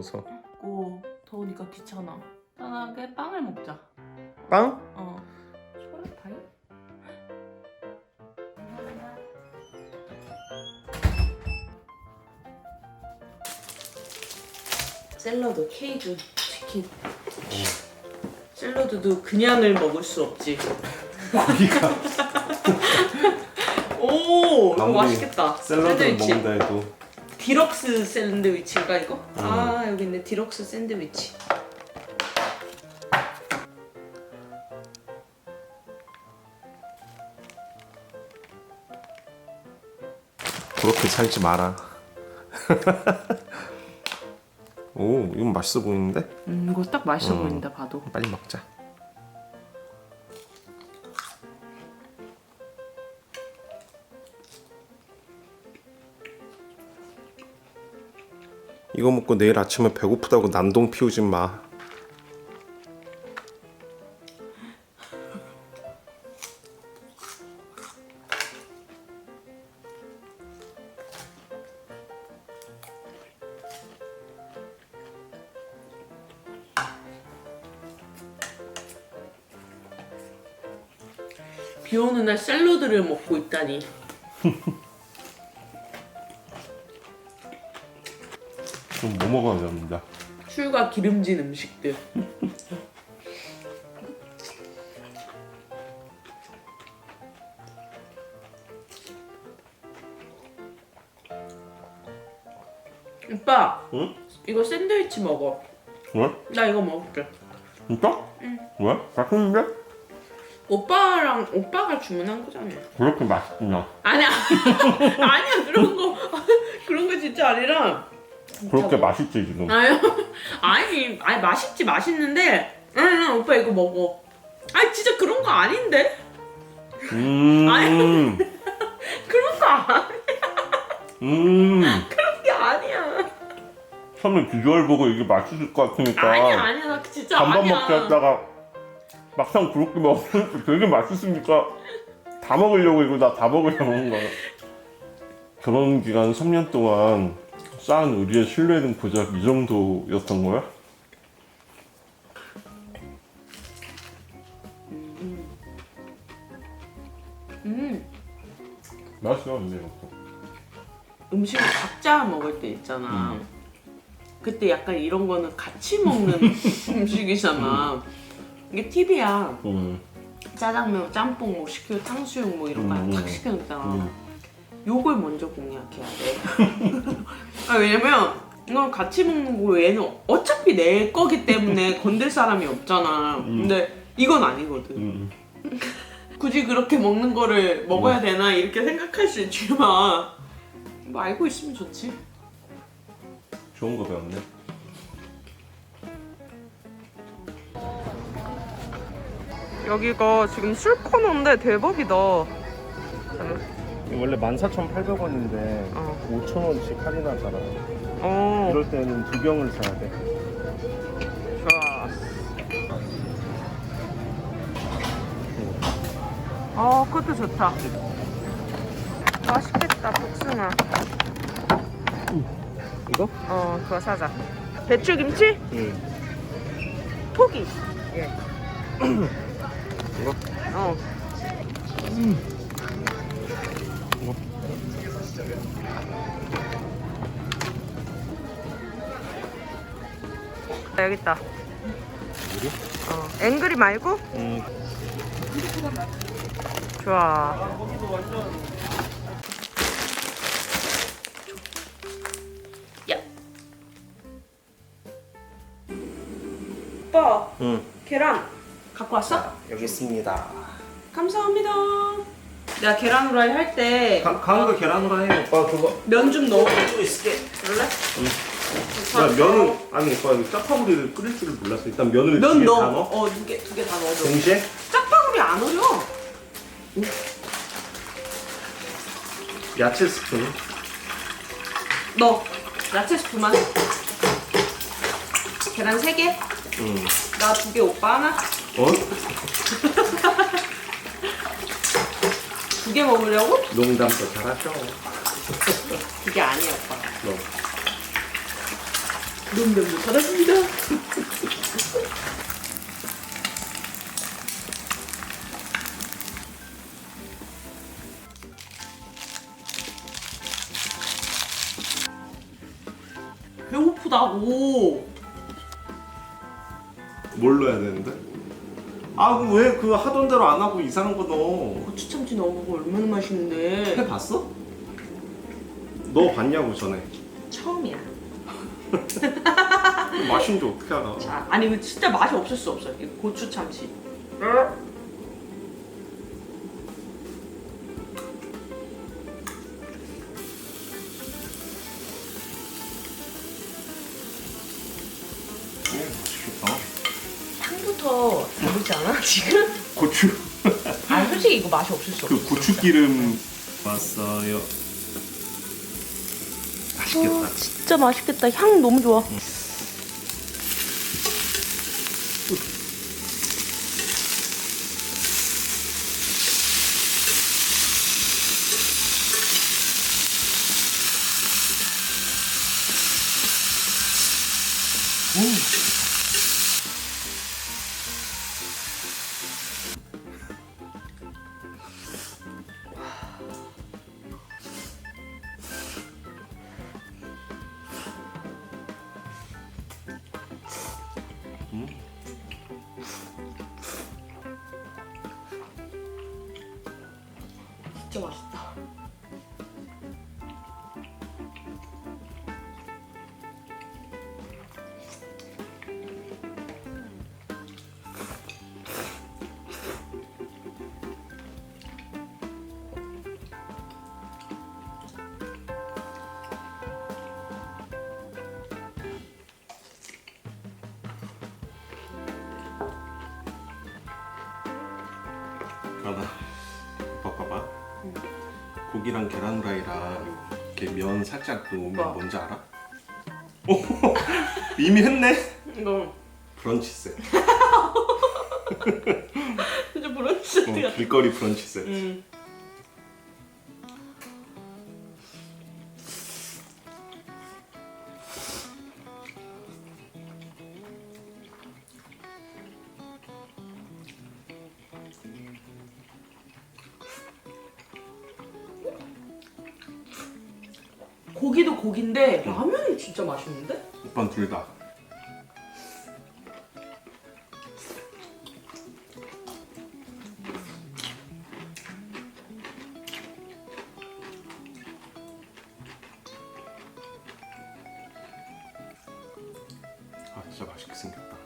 뭐하냐 누워서 고 더우니까 귀찮아. 편하게 빵을 먹자. 빵? 어. 소라 파이? 샐러드, 케이크, 치킨. 샐러드도 그냥을 먹을 수 없지. 고기가 오, 이거 아무리 맛있겠다. 샐러드를 샌드위치. 먹는다 해도 디럭스 샌드위치인가 이거? 음. 아 여기 있네 디럭스 샌드위치. 그렇게 살지 마라 오 이건 맛있어 보이는데? 음 이거 딱 맛있어 음. 보인다 봐도. 빨리 먹자 이거 먹고 내일 아침에 배고프다고 난동 피우지 마 비 오는 날 샐러드를 먹고 있다니. 그럼 뭐 먹어야 됩니다 술과 기름진 음식들. 오빠, 응? 이거 샌드위치 먹어. 왜? 나 이거 먹을게. 진짜? 응. 왜? 맛있는데? 오빠랑 오빠가 주문한 거잖아. 그렇게 맛있구나 아니야, 아니야 그런 거 그런 거 진짜 아니라. 그렇게 맛있지 지금 아유, 아니, 아니 맛있지 맛있는데, 응, 응, 오빠 이거 먹어. 아니 진짜 그런 거 아닌데? 음, 그런 거 아니야. 음. 그런 게 아니야. 처음에 비주얼 보고 이게 맛있을 것 같으니까 아니야, 아니야, 나 진짜 반반 아니야. 먹자 했다가 막상 그렇게 먹으니까 되게 맛있으니까 다 먹으려고 이거 나 다 먹으려고 먹은 거야 결혼 기간 3년 동안 쌓은 우리의 신뢰는 고작 이 정도였던 거야? 음, 맛있어 근데 이것도 음식을 각자 먹을 때 있잖아. 음. 그때 약간 이런 거는 같이 먹는 음식이잖아. 이게 팁이야. 음, 짜장면, 짬뽕 뭐 시키고 탕수육 뭐 이런 거 음, 다 음. 시켜놓잖아. 음. 요걸 먼저 공략해야 돼. 아, 왜냐면 이건 같이 먹는 거 얘는 어차피 내 거기 때문에 건들 사람이 없잖아. 근데 이건 아니거든. 음. 굳이 그렇게 먹는 거를 먹어야 되나 이렇게 생각할 수 있지만 뭐 알고 있으면 좋지. 좋은 거 배웠네 여기가 지금 술 코너인데 대박이다. 원래 14,800원인데 어. 5,000원씩 할인하잖아 어, 그럴 때는 두 병을 사야 돼 좋아. 어, 그것도 좋다. 맛있겠다, 복숭아. 이거? 어, 그거 사자. 배추김치? 응 포기. 예. 이거? 어. 이 여기 있다. 뭐지? 어, 앵그리 말고? 음, 좋아. 야. 오빠, 응 계란 갖고 왔어? 여기 있습니다 감사합니다. 내가 계란 후라이 할때면 가, 가운데 계란으로 해 오빠 그거 좀 넣어. 또 있을게 그럴래? 야 면은 아니 오빠 짜파구리를 끓일 줄을 몰랐어 일단 면을 면 두개 넣어. 다 넣어? 어, 두 개, 두 개 다 넣어줘. 동시에? 짜파구리 안 어려. 야채 스푼 넣어. 야채 스프만. 계란 세 개. 응 나 두 개, 오빠 하나. 어? 두 개 먹으려고? 농담도 잘하죠 그게 아니야, 오빠. 너 너무너무 잘하십니다. 배고프다고. 뭘 넣어야 되는데? 아왜 그거 하던 대로 안 하고 이상한 거 넣어? 고추 참치 넣어 먹으면 얼마나 맛있는데. 해 봤어? 너 봤냐고 전에 처음이야. 맛인지 어떻게 알아? 자, 아니 이거 진짜 맛이 없을 수 없어. 이 고추 참치. 맛있겠다. 향부터 다르지 않아 지금? 고추 아 솔직히 이거 맛이 없을 수 없어. 그 고추 기름 왔어요. 맛있겠다. 어, 진짜 맛있겠다. 향 너무 좋아. 진짜 맛있다. 오빠 봐봐. 고기랑 계란 후라이랑 이렇게 면 살짝 넣으면. 뭔지 알아? 오, 이미 했네. 이거 브런치 세트. 진짜 브런치 어, 같아. 길거리 브런치 세트. 음. 고기도 고기인데 라면이 진짜 맛있는데? 오빠는 둘 다. 아 진짜 맛있게 생겼다.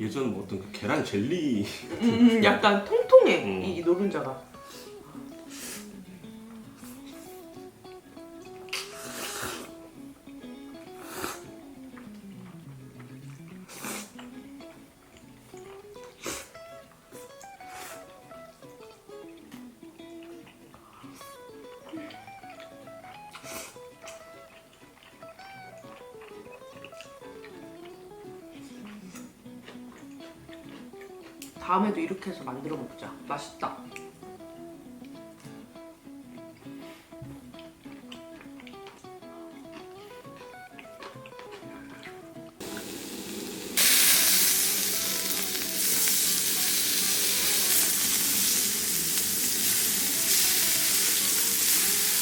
예전 뭐 어떤 그 계란 젤리 음, 약간 통통해 음. 이 노른자가. 이렇게 해서 만들어 먹자. 맛있다.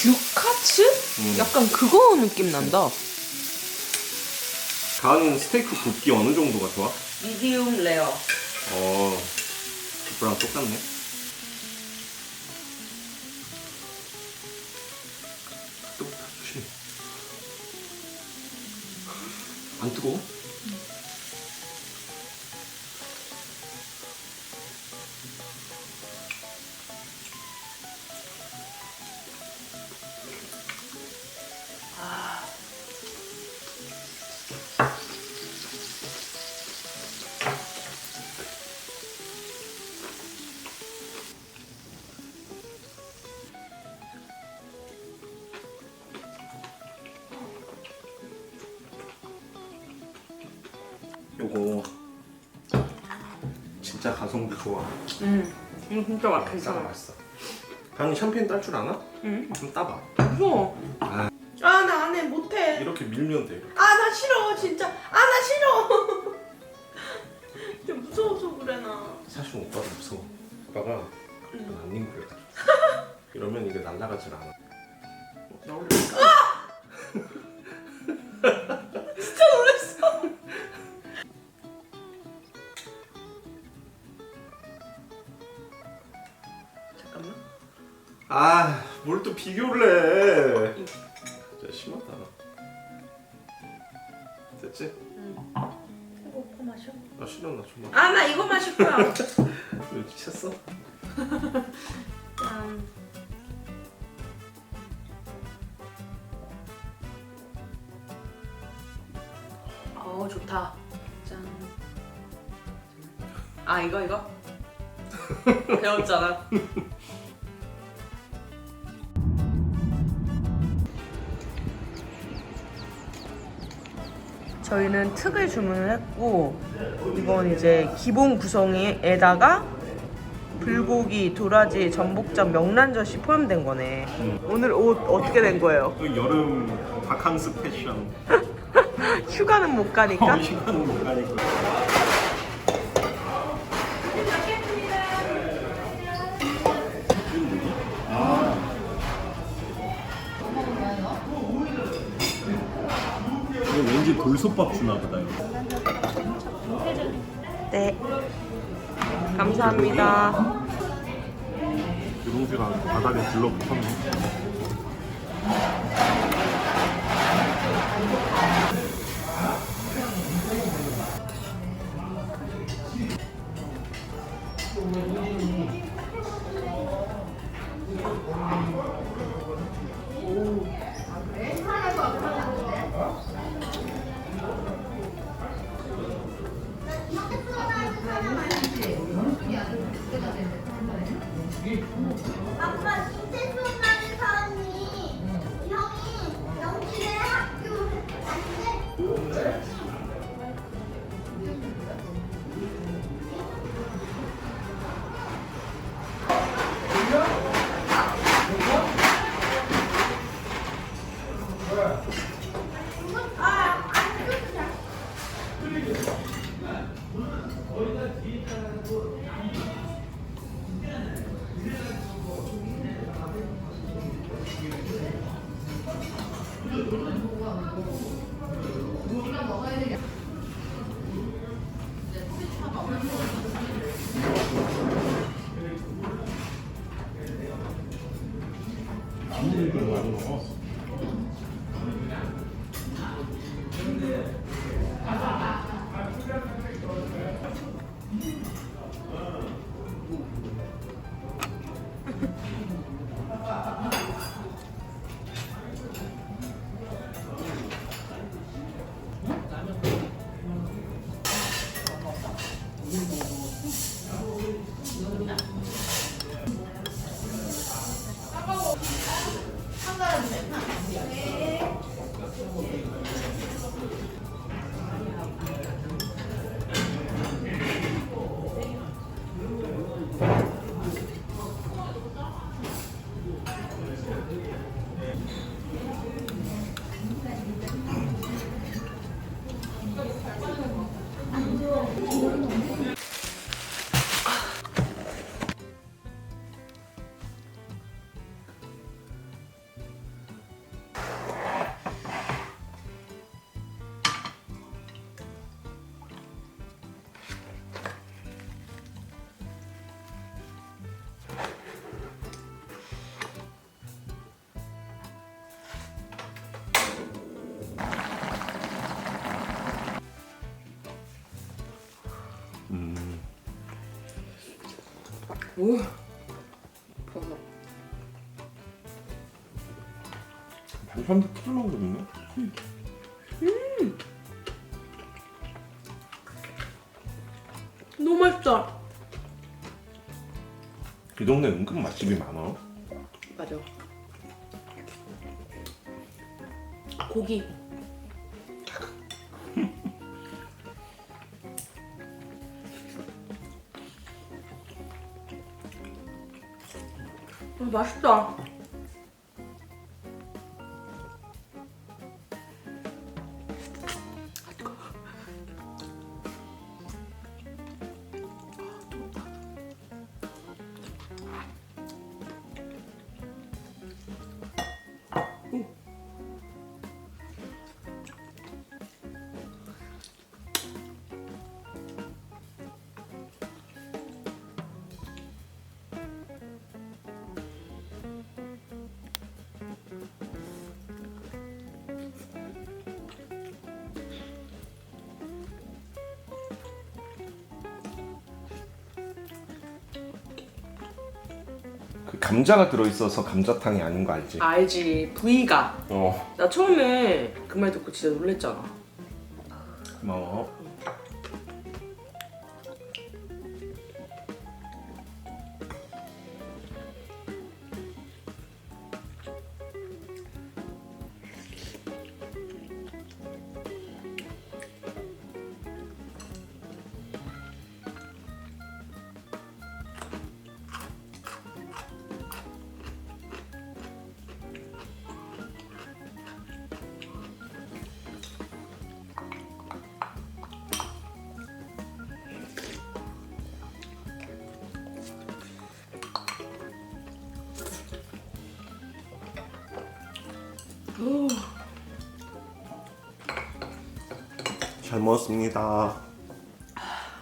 듀카츠? 음. 약간 그거 느낌 난다. 가은 스테이크 굽기 어느 정도가 좋아? 미디움 레어. 어, 오빠랑 똑같네. 안 뜨거워? 요거 진짜 가성비 좋아. 음, 이거 진짜 맛있다. 진짜 맛있어. 가은 샴페인 딸 줄 아나? 응. 좀 따봐. 무서워. 아. 아, 나 안 해. 못해. 이렇게 밀면 돼. 아 나 싫어 진짜. 아 나 싫어. 진짜 무서워서 그래 나. 사실 오빠도 무서워. 오빠가 응. 안 닝그려. 이러면 이게 날아가질 않아. 비교를 해. 진짜 심하다. 됐지? 이거 오빠 마셔. 나 싫어, 나 정말. 아 나 이거 마실 거야. 왜 미쳤어? 짠. 어 좋다. 짠. 아 이거 이거 배웠잖아. 저희는 특을 주문을 했고 이건 이제 기본 구성에다가 불고기, 도라지, 전복전, 명란젓이 포함된 거네. 오늘 옷 어떻게 된 거예요? 여름 바캉스 패션. 휴가는 못 가니까. 시간은 못 가니까. 왠지 돌솥밥 주나 보다 이거. 네. 감사합니다. 유동주가 바닥에 들러붙었네. 안 먹을 걸 많이 먹어. 가야지. 오. 반찬도 풀어놓은 거 있네. 너무 맛있다. 이 동네 은근 맛집이 많아. 맞아. 고기. 맛있다. 그 감자가 들어있어서 감자탕이 아닌 거 알지? 알지. 부위가. 어. 나 처음에 그 말 듣고 진짜 놀랬잖아 잘 먹었습니다